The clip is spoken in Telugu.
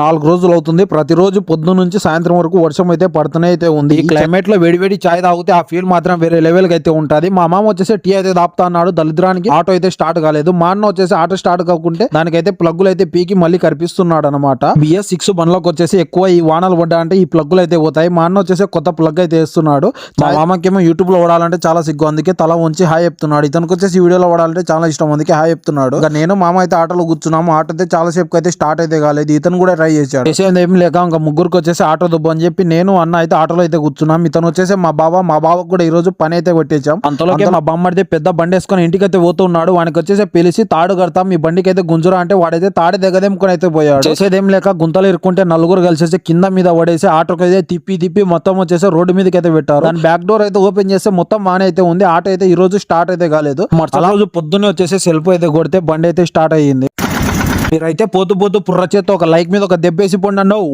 నాలుగు రోజులు అవుతుంది. ప్రతిరోజు పొద్దున్న నుంచి సాయంత్రం వరకు వర్షం అయితే పడుతూనే అయితే ఉంది. ఈ క్లైమేట్లో వేడి వేడి చాయ్ తాగితే ఆ ఫీల్ మాత్రం వేరే లెవెల్కి అయితే ఉంటది. మా మామ వచ్చేసి టీ అయితే దాపుతా అన్నాడు. దళిద్రానికి ఆటో అయితే స్టార్ట్ కాలేదు. మా అన్న వచ్చేసి ఆటో స్టార్ట్ కాకుంటే దానికైతే ప్లగ్గులు అయితే పీకి మళ్ళీ కనిపిస్తున్నాడు అనమాట బిఎస్ సిక్స్ బండ్లోకి వచ్చేసి ఎక్కువ ఈ వానలు పడ్డా అంటే ఈ ప్లగ్గులు అయితే పోతాయి. మా అన్న వచ్చేసి కొత్త ప్లగ్ అయితే వేస్తున్నాడు. మా మామకేమో యూట్యూబ్లో ఓడాలంటే చాలా సిగ్గు. అందుకే తల ఉంచి హాయ్ చెప్తున్నాడు. ఇతనికి వచ్చేసి వీడియోలో ఓడాలంటే చాలా ఇష్టం. అందుకే హాయ్ చెప్తున్నాడు. నేను మామ అయితే ఆటోలో కూర్చున్నాము. ఆటో అయితే చాలా సేపు అయితే స్టార్ట్ అయితే కాలేదు. ఇతను కూడా ట్రై చేశాడు. చేసేది ఏం లేక ఇంకా ముగ్గురికి వచ్చేసి ఆటో దుబ్బు అని చెప్పి నేను అన్న అయితే ఆటోలో అయితే కూర్చున్నాం. ఇతను వచ్చేసి మా బావ మా బావకు కూడా ఈ రోజు పని అయితే కొట్టేశాం అంతలోకి మా బొమ్మడితే పెద్ద బండి వేసుకొని ఇంటికి అయితే పోతున్నాడు వానికి వచ్చేసి పిలిచి తాడు కడతాం మీ బండికి అయితే గుంజురా అంటే వాడైతే తాడి దగ్గదేముకొని అయితే పోయాడు. చేసేదేం లేక గుంతలు ఇరుక్కుంటే నలుగురు కలిసేసి కింద మీద పడేసి ఆటోకి అయితే తిప్పి తిప్పి మొత్తం వచ్చేసి రోడ్డు మీదకి అయితే పెట్టారు. దాని బ్యాక్ డోర్ అయితే ఓపెన్ చేస్తే మొత్తం బాగానే అయితే ఉంది. ఆటో అయితే ఈ రోజు స్టార్ట్ అయితే కాలేదు. మరుసటి రోజు పొద్దున్నే వచ్చేసి సెల్ఫ్ అయితే కొడితే బండి అయితే స్టార్ట్ అయ్యింది. మీరైతే పోతూ పోతూ పుర్ర చేత్తో ఒక లైక్ మీద ఒక దెబ్బేసి అన్నావు.